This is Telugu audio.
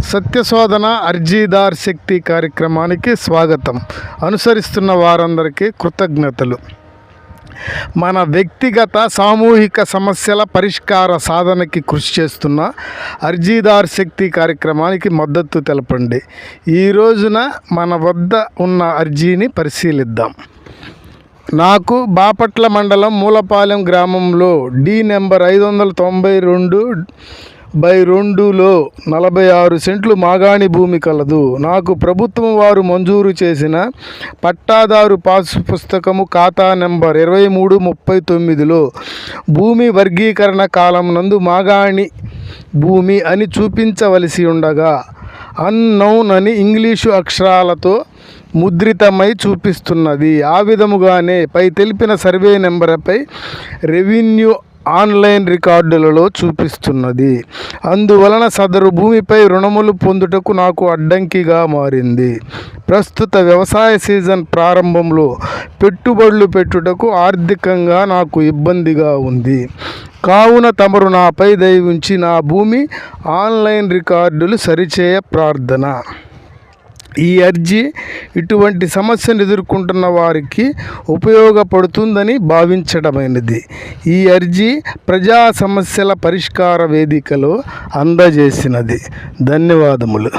సత్యశోధన అర్జీదార్ శక్తి కార్యక్రమానికి స్వాగతం. అనుసరిస్తున్న వారందరికీ కృతజ్ఞతలు. మన వ్యక్తిగత సామూహిక సమస్యల పరిష్కార సాధనకి కృషి చేస్తున్న అర్జీదార్ శక్తి కార్యక్రమానికి మద్దతు తెలపండి. ఈ రోజున మన వద్ద ఉన్న అర్జీని పరిశీలిద్దాం. నాకు బాపట్ల మండలం మూలపాలెం గ్రామంలో డి నెంబర్ ఐదు వందల తొంభై రెండు బై రెండులో నలభై ఆరు సెంట్లు మాగాణి భూమి కలదు. నాకు ప్రభుత్వం వారు మంజూరు చేసిన పట్టాదారు పాస్ పుస్తకము ఖాతా నెంబర్ ఇరవై మూడు ముప్పై తొమ్మిదిలో భూమి వర్గీకరణ కాలం నందు మాగాణి భూమి అని చూపించవలసి ఉండగా అన్నౌన్ అని ఇంగ్లీషు అక్షరాలతో ముద్రితమై చూపిస్తున్నది. ఆ విధముగానే పై తెలిపిన సర్వే నెంబర్పై రెవెన్యూ ఆన్లైన్ రికార్డులలో చూపిస్తున్నది. అందువలన సదరు భూమిపై రుణములు పొందుటకు నాకు అడ్డంకిగా మారింది. ప్రస్తుత వ్యవసాయ సీజన్ ప్రారంభంలో పెట్టుబడులు పెట్టుటకు ఆర్థికంగా నాకు ఇబ్బందిగా ఉంది. కావున తమరు నాపై దయ ఉంచి నా భూమి ఆన్లైన్ రికార్డులు సరిచేయ ప్రార్థన. ఈ అర్జీ ఇటువంటి సమస్యను ఎదుర్కొంటున్న వారికి ఉపయోగపడుతుందని భావించడమైనది. ఈ అర్జీ ప్రజా సమస్యల పరిష్కార వేదికలో అందజేసినది. ధన్యవాదములు.